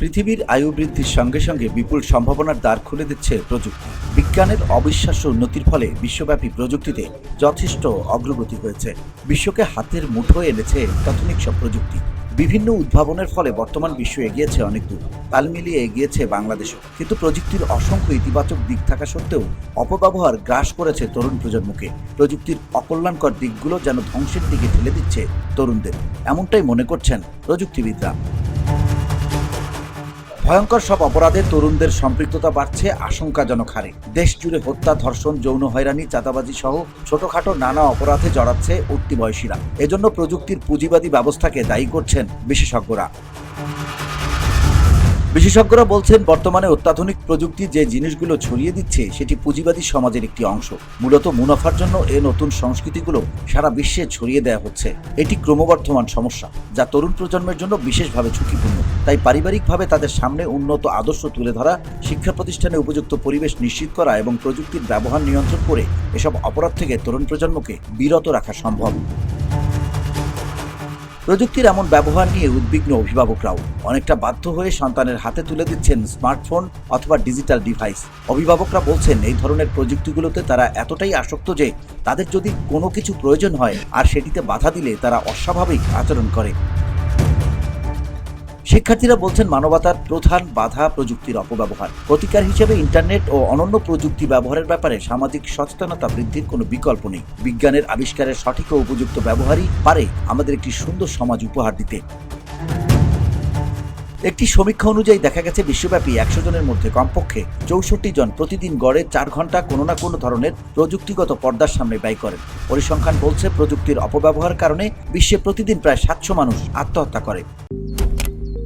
পৃথিবীর আয়ু বৃদ্ধির সঙ্গে সঙ্গে বিপুল সম্ভাবনার দ্বার খুলে দিচ্ছে প্রযুক্তি। বিজ্ঞানের অবিশ্বাস্য উন্নতির ফলে বিশ্বব্যাপী প্রযুক্তিতে যথেষ্ট অগ্রগতি হয়েছে। বিশ্বকে হাতের মুঠোয় এনেছে অত্যাধুনিক সব প্রযুক্তি। বিভিন্ন উদ্ভাবনের ফলে বর্তমান বিশ্ব এগিয়েছে অনেক দূর। তাল মিলিয়ে এগিয়েছে বাংলাদেশও। কিন্তু প্রযুক্তির অসংখ্য ইতিবাচক দিক থাকা সত্ত্বেও অপব্যবহার গ্রাস করেছে তরুণ প্রজন্মকে। প্রযুক্তির অকল্যাণকর দিকগুলো যেন ধ্বংসের দিকে ঠেলে দিচ্ছে তরুণদের। এমনটাই মনে করছেন প্রযুক্তিবিদরা। ভয়ঙ্কর সব অপরাধে তরুণদের সম্পৃক্ততা বাড়ছে আশঙ্কাজনক হারে। দেশ জুড়ে হত্যা, ধর্ষণ, যৌন হয়রানি, চাঁদাবাজি সহ ছোটখাটো নানা অপরাধে জড়াচ্ছে উঠতি বয়সীরা। এজন্য প্রযুক্তির পুঁজিবাদী ব্যবস্থাকে দায়ী করছেন বিশেষজ্ঞরা। বিশেষজ্ঞরা বলছেন, বর্তমানে অত্যাধুনিক প্রযুক্তি যে জিনিসগুলো ছড়িয়ে দিচ্ছে, সেটি পুঁজিবাদী সমাজের একটি অংশ। মূলত মুনাফার জন্য এ নতুন সংস্কৃতিগুলো সারা বিশ্বে ছড়িয়ে দেওয়া হচ্ছে। এটি ক্রমবর্ধমান সমস্যা, যা তরুণ প্রজন্মের জন্য বিশেষভাবে ঝুঁকিপূর্ণ। তাই পারিবারিকভাবে তাদের সামনে উন্নত আদর্শ তুলে ধরা, শিক্ষা প্রতিষ্ঠানে উপযুক্ত পরিবেশ নিশ্চিত করা এবং প্রযুক্তির ব্যবহার নিয়ন্ত্রণ করে এসব অপরাধ থেকে তরুণ প্রজন্মকে বিরত রাখা সম্ভব। প্রযুক্তির এমন ব্যবহার নিয়ে উদ্বিগ্ন অভিভাবকরাও। অনেকটা বাধ্য হয়ে সন্তানের হাতে তুলে দিচ্ছেন স্মার্টফোন অথবা ডিজিটাল ডিভাইস। অভিভাবকরা বলছেন, এই ধরনের প্রযুক্তিগুলোতে তারা এতটাই আসক্ত যে তাদের যদি কোনো কিছু প্রয়োজন হয়, আর সেটিতে বাধা দিলে তারা অস্বাভাবিক আচরণ করে। শিক্ষার্থীরা বলছেন মানবতার প্রধান বাধা প্রযুক্তির অপব্যবহার। প্রতিকার হিসেবে ইন্টারনেট ও অনন্য প্রযুক্তি ব্যবহারের ব্যাপারে সামাজিক সচেতনতা বৃদ্ধির কোনো বিকল্প নেই। বিজ্ঞানের আবিষ্কারের সঠিক ও উপযুক্ত ব্যবহারই পারে আমাদের একটি সুন্দর সমাজ উপহার দিতে। একটি সমীক্ষা অনুযায়ী দেখা গেছে বিশ্বব্যাপী একশো জনের মধ্যে কমপক্ষে চৌষট্টি জন প্রতিদিন গড়ে চার ঘণ্টা কোনো না কোনো ধরনের প্রযুক্তিগত পর্দার সামনে ব্যয় করেন। পরিসংখ্যান বলছে প্রযুক্তির অপব্যবহার কারণে বিশ্বে প্রতিদিন প্রায় সাতশো মানুষ আত্মহত্যা করে।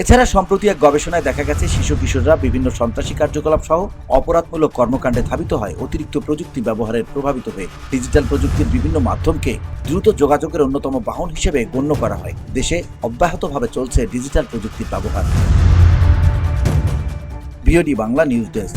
এছাড়া সম্প্রতি এক গবেষণায় দেখা গেছে, শিশু কিশোররা বিভিন্ন সন্ত্রাসী কার্যকলাপ সহ অপরাধমূলক কর্মকাণ্ডে ধাবিত হয়। অতিরিক্ত প্রযুক্তি ব্যবহারের প্রভাবিত হয়ে ডিজিটাল প্রযুক্তির বিভিন্ন মাধ্যমকে দ্রুত যোগাযোগের অন্যতম বাহন হিসেবে গণ্য করা হয়। দেশে অব্যাহতভাবে চলছে ডিজিটাল প্রযুক্তির ব্যবহার। VOD Bangla news desk.